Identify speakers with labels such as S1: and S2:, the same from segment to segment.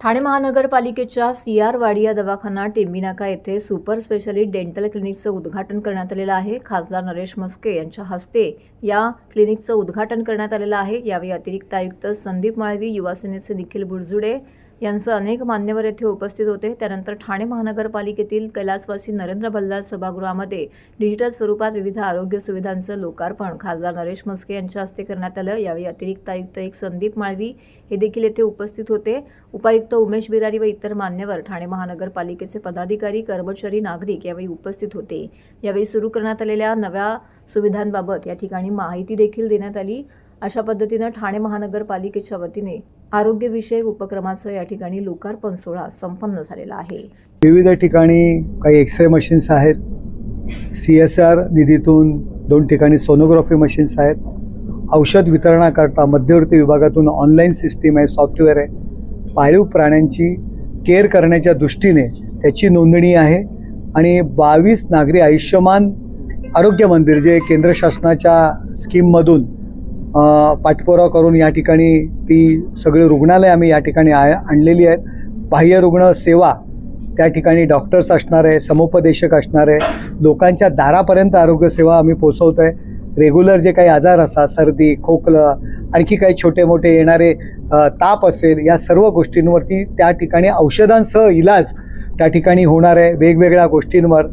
S1: ठाणे महानगरपालिकेच्या C R Wadia दवाखाना टेंबीनाका येथे सुपर स्पेशालिस्ट डेंटल क्लिनिकचं उद्घाटन करण्यात आलेलं आहे. खासदार नरेश मस्के यांच्या हस्ते या क्लिनिकचं उद्घाटन करण्यात आलेलं आहे. यावेळी अतिरिक्त आयुक्त संदीप माळवी युवासेनेचे निखिल बुडजुडे यांचं अनेक मान्यवर येथे उपस्थित होते. त्यानंतर ठाणे महानगरपालिकेतील कैलासवासी नरेंद्र भल्लार सभागृहामध्ये डिजिटल स्वरूपात विविध आरोग्य सुविधांचं लोकार्पण. खासदार नरेश मस्के यांच्या हस्ते करण्यात आलं. यावेळी अतिरिक्त आयुक्त एक संदीप माळवी हे देखील येथे उपस्थित होते. उपायुक्त उमेश बिरारी व इतर मान्यवर ठाणे महानगरपालिकेचे पदाधिकारी कर्मचारी नागरिक यावेळी उपस्थित होते. यावेळी सुरू करण्यात आलेल्या नव्या सुविधांबाबत या ठिकाणी माहिती देखील देण्यात आली. अशा पद्धतीनं ठाणे महानगरपालिकेच्या वतीने आरोग्यविषयक उपक्रमाचं या ठिकाणी लोकार्पण सोहळा संपन्न झालेला आहे.
S2: विविध ठिकाणी काही एक्सरे मशीन्स आहेत. सी एस आर निधीतून दोन ठिकाणी सोनोग्राफी मशीन्स आहेत. औषध वितरणाकरता मध्यवर्ती विभागातून ऑनलाईन सिस्टीम आहे सॉफ्टवेअर आहे. पाळीव प्राण्यांची केअर करण्याच्या दृष्टीने त्याची नोंदणी आहे. आणि बावीस नागरी आयुष्यमान आरोग्य मंदिर जे केंद्र शासनाच्या स्कीममधून पाठपुरावा करून या ठिकाणी ती सगळी रुग्णालय आम्ही या ठिकाणी आ आणलेली आहेत. बाह्य रुग्ण सेवा त्या ठिकाणी डॉक्टर्स असणार आहे समुपदेशक असणार आहे. लोकांच्या दारापर्यंत आरोग्यसेवा आम्ही पोचवतो आहे. रेग्युलर जे काही आजार असा सर्दी खोकलं आणखी काही छोटे मोठे येणारे ताप असेल या सर्व गोष्टींवरती त्या ठिकाणी औषधांसह इलाज त्या ठिकाणी होणार आहे. वेगवेगळ्या गोष्टींवर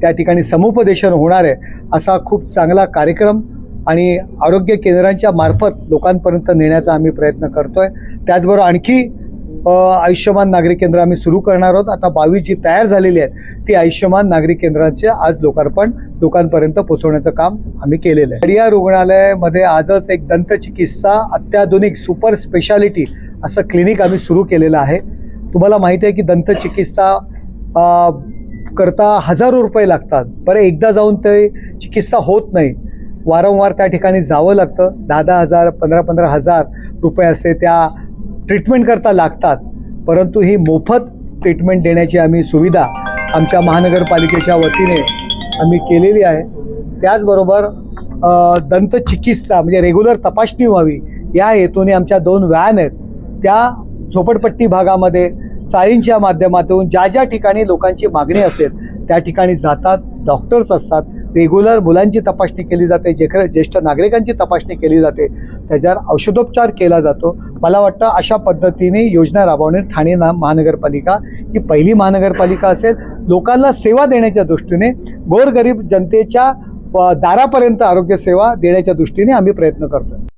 S2: त्या ठिकाणी समुपदेशन होणार आहे असा खूप चांगला कार्यक्रम आणि आरोग्य केंद्रांच्या मार्फत लोकांपर्यंत नेण्याचा आम्ही प्रयत्न करतो आहे त्याचबरोबर आणखी आयुष्यमान नागरिक केंद्र आम्ही सुरू करणार आहोत. आता बावीस जी तयार झालेली आहेत ती आयुष्यमान नागरिक केंद्रांचे आज लोकार्पण लोकांपर्यंत पोहोचवण्याचं काम आम्ही केलेलं आहे. या रुग्णालयामध्ये आजच एक दंतचिकित्सा अत्याधुनिक सुपर स्पेशालिटी असं क्लिनिक आम्ही सुरू केलेलं आहे. तुम्हाला माहिती आहे की दंतचिकित्सा करता हजारो रुपये लागतात. बरं एकदा जाऊन ते चिकित्सा होत नाही. वारंवार त्या ठिकाणी जावं लागतं. दहा दहा हजार पंधरा पंधरा हजार रुपये असे त्या ट्रीटमेंट करता लागतात. परंतु ही मोफत ट्रीटमेंट देण्याची आम्ही सुविधा आमच्या महानगरपालिकेच्या वतीने आम्ही केलेली आहे. त्याचबरोबर दंत दंतचिकित्सा म्हणजे रेग्युलर तपासणी व्हावी या हेतूने आमच्या दोन व्हॅन आहेत. त्या झोपडपट्टी भागामध्ये चाळींच्या माध्यमातून ज्या ज्या ठिकाणी लोकांची मागणी असेल त्या ठिकाणी जातात डॉक्टर्स असतात रेग्युलर मुलांची तपासणी केली जाते जे ज्येष्ठ नागरिकांची तपासणी केली जाते त्याच्यावर औषधोपचार केला जातो. मला वाटतं अशा पद्धतीने योजना राबवणे ठाणे ना महानगरपालिका ही पहिली महानगरपालिका असेल. लोकांना सेवा देण्याच्या दृष्टीने गोरगरीब जनतेच्या दारापर्यंत आरोग्यसेवा देण्याच्या दृष्टीने आम्ही प्रयत्न करतो